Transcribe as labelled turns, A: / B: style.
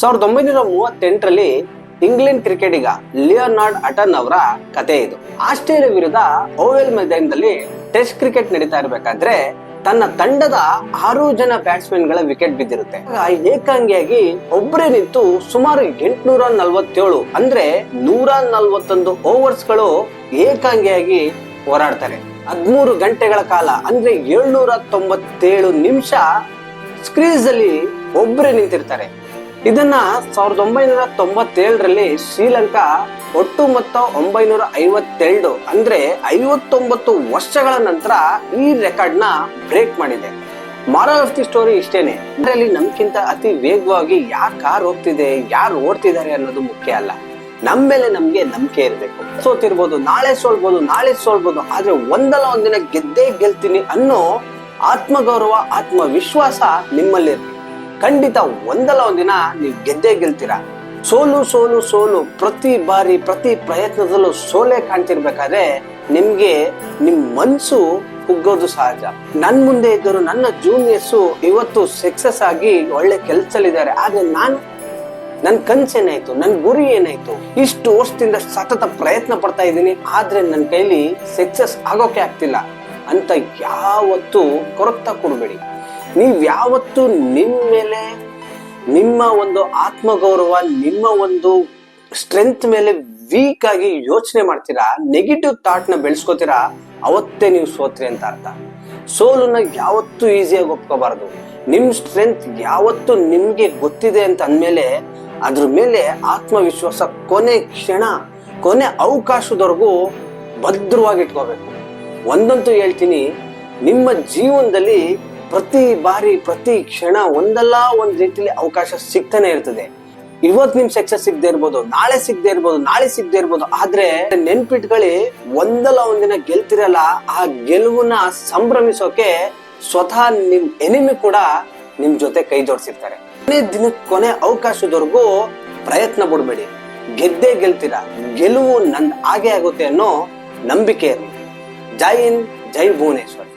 A: ಸಾವಿರದ ಒಂಬೈನೂರ ಮೂವತ್ತೆಂಟರಲ್ಲಿ ಇಂಗ್ಲೆಂಡ್ ಕ್ರಿಕೆಟಿಗ ಲಿಯೋನಾರ್ಡ್ ಅಟನ್ ಅವರ ಕತೆ ಇದು. ಆಸ್ಟ್ರೇಲಿಯಾ ವಿರುದ್ಧ ಓವೆಲ್ ಮೈದಾನದಲ್ಲಿ ಟೆಸ್ಟ್ ಕ್ರಿಕೆಟ್ ನಡೀತಾ ಇರಬೇಕಾದ್ರೆ ತನ್ನ ತಂಡದ ಆರು ಜನ ಬ್ಯಾಟ್ಸ್ಮನ್ಗಳ ವಿಕೆಟ್ ಬಿದ್ದಿರುತ್ತೆ. ಏಕಾಂಗಿಯಾಗಿ ಒಬ್ಬರೇ ನಿಂತು ಸುಮಾರು ಎಂಟುನೂರ ನಲ್ವತ್ತೇಳು ಅಂದ್ರೆ ನೂರ ನಲ್ವತ್ತೊಂದು ಓವರ್ಸ್ಗಳು ಏಕಾಂಗಿಯಾಗಿ ಹೋರಾಡ್ತಾರೆ. ಹದಿಮೂರು ಗಂಟೆಗಳ ಕಾಲ ಅಂದ್ರೆ ಏಳ್ನೂರ ತೊಂಬತ್ತೇಳು ನಿಮಿಷ ಸ್ಕ್ರೀಸ್ ಅಲ್ಲಿ ಒಬ್ಬರೇ ನಿಂತಿರ್ತಾರೆ. ಇದನ್ನ ಸಾವಿರದ ಒಂಬೈನೂರ ತೊಂಬತ್ತೇಳರಲ್ಲಿ ಶ್ರೀಲಂಕಾ ಒಟ್ಟು ಮೊತ್ತ ಒಂಬೈನೂರ ಐವತ್ತೆರಡು ಅಂದ್ರೆ ಐವತ್ತೊಂಬತ್ತು ವರ್ಷಗಳ ನಂತರ ಈ ರೆಕಾರ್ಡ್ನ ಬ್ರೇಕ್ ಮಾಡಿದೆ. ಮಾರಲ್ ಆಫ್ ದಿ ಸ್ಟೋರಿ ಇಷ್ಟೇನೆ. ಅದರಲ್ಲಿ ನಮ್ಗಿಂತ ಅತಿ ವೇಗವಾಗಿ ಯಾರ್ ಕಾರ್ ಹೋಗ್ತಿದೆ, ಯಾರು ಓಡ್ತಿದ್ದಾರೆ ಅನ್ನೋದು ಮುಖ್ಯ ಅಲ್ಲ. ನಮ್ಮ ಮೇಲೆ ನಮ್ಗೆ ನಂಬಿಕೆ ಇರಬೇಕು. ಸೋತಿರ್ಬೋದು, ನಾಳೆ ಸೋಲ್ಬೋದು ನಾಳೆ ಸೋಲ್ಬೋದು, ಆದ್ರೆ ಒಂದಲ್ಲ ಒಂದಿನ ಗೆದ್ದೇ ಗೆಲ್ತೀನಿ ಅನ್ನೋ ಆತ್ಮಗೌರವ, ಆತ್ಮವಿಶ್ವಾಸ ನಿಮ್ಮಲ್ಲಿ ಇರ್ಲಿ ಖಂಡಿತ ಒಂದಲ್ಲ ಒಂದಿನ ನೀವು ಗೆದ್ದೇ ಗೆಲ್ತೀರಾ? ಸೋಲು ಸೋಲು ಸೋಲು. ಪ್ರತಿ ಬಾರಿ, ಪ್ರತಿ ಪ್ರಯತ್ನದಲ್ಲೂ ಸೋಲೆ ಕಾಣ್ತಿರ್ಬೇಕಾದ್ರೆ ನಿಮ್ಗೆ ನಿಮ್ ಮನ್ಸು ಕುಗ್ಗೋದು ಸಹಜ. ನನ್ ಮುಂದೆ ಇದ್ದರು, ನನ್ನ ಜೂನಿಯರ್ಸು ಇವತ್ತು ಸಕ್ಸಸ್ ಆಗಿ ಒಳ್ಳೆ ಕೆಲ್ಸಲ್ಲಿದ್ದಾರೆ ಆದ್ರೆ ನಾನು, ನನ್ ಕನ್ಸ್ ಏನಾಯ್ತು? ನನ್ ಗುರಿ ಏನಾಯ್ತು? ಇಷ್ಟು ವರ್ಷದಿಂದ ಸತತ ಪ್ರಯತ್ನ ಪಡ್ತಾ ಇದ್ದೀನಿ. ಆದ್ರೆ ನನ್ನ ಕೈಲಿ ಸಕ್ಸಸ್ ಆಗೋಕೆ ಆಗ್ತಿಲ್ಲ ಅಂತ ಯಾವತ್ತೂ ಕೊರಗ್ತಾ ಕೊಡ್ಬೇಡಿ ನೀವ್ ಯಾವತ್ತು ನಿಮ್ಮ ಮೇಲೆ, ನಿಮ್ಮ ಒಂದು ಆತ್ಮಗೌರವ, ನಿಮ್ಮ ಒಂದು ಸ್ಟ್ರೆಂತ್ ಮೇಲೆ ವೀಕ್ ಆಗಿ ಯೋಚನೆ ಮಾಡ್ತೀರಾ? ನೆಗೆಟಿವ್ ಥಾಟ್ನ ಬೆಳೆಸ್ಕೋತೀರಾ? ಅವತ್ತೇ ನೀವು ಸೋತ್ರಿ ಅಂತ ಅರ್ಥ. ಸೋಲನ್ನ ಯಾವತ್ತೂ ಈಸಿಯಾಗಿ ಒಪ್ಕೋಬಾರ್ದು. ನಿಮ್ಮ ಸ್ಟ್ರೆಂತ್ ಯಾವತ್ತು ನಿಮಗೆ ಗೊತ್ತಿದೆ ಅಂತ ಅಂದಮೇಲೆ, ಅದ್ರ ಮೇಲೆ ಆತ್ಮವಿಶ್ವಾಸ ಕೊನೆ ಕ್ಷಣ, ಕೊನೆ ಅವಕಾಶದವರೆಗೂ ಭದ್ರವಾಗಿ ಇಟ್ಕೋಬೇಕು ಒಂದಂತೂ ಹೇಳ್ತೀನಿ, ನಿಮ್ಮ ಜೀವನದಲ್ಲಿ ಪ್ರತಿ ಬಾರಿ, ಪ್ರತಿ ಕ್ಷಣ ಒಂದಲ್ಲ ಒಂದ್ ರೀತಿಯಲ್ಲಿ ಅವಕಾಶ ಸಿಗ್ತಾನೆ ಇರ್ತದೆ. ಇವತ್ ನಿಮ್ ಸಕ್ಸಸ್ ಸಿಗದೆ ಇರ್ಬೋದು, ನಾಳೆ ಸಿಗದೆ ಇರ್ಬೋದು, ನಾಳೆ ಸಿಗದೆ ಇರ್ಬೋದು, ಆದ್ರೆ ನೆನ್ಪಿಟ್ಕೊಳ್ಳಿ, ಒಂದಲ್ಲ ಒಂದಿನ ಗೆಲ್ತಿರಲ್ಲ, ಆ ಗೆಲುವನ್ನ ಸಂಭ್ರಮಿಸೋಕೆ ಸ್ವತಃ ನಿಮ್ ಎನಿಮಿ ಕೂಡ ನಿಮ್ ಜೊತೆ ಕೈ ಜೋಡಿಸಿರ್ತಾರೆ. ಕೊನೆ ದಿನಕ್ಕೆ ಕೊನೆ ಅವಕಾಶದವರೆಗೂ ಪ್ರಯತ್ನ ಬಿಡ್ಬೇಡಿ ಗೆದ್ದೇ ಗೆಲ್ತೀರಾ, ಗೆಲುವು ನನ್ ಹಾಗೆ ಆಗುತ್ತೆ ಅನ್ನೋ ನಂಬಿಕೆ ಇರಲಿ. ಜೈ ಹಿಂದ್, ಜೈ ಭುವನೇಶ್ವರ್.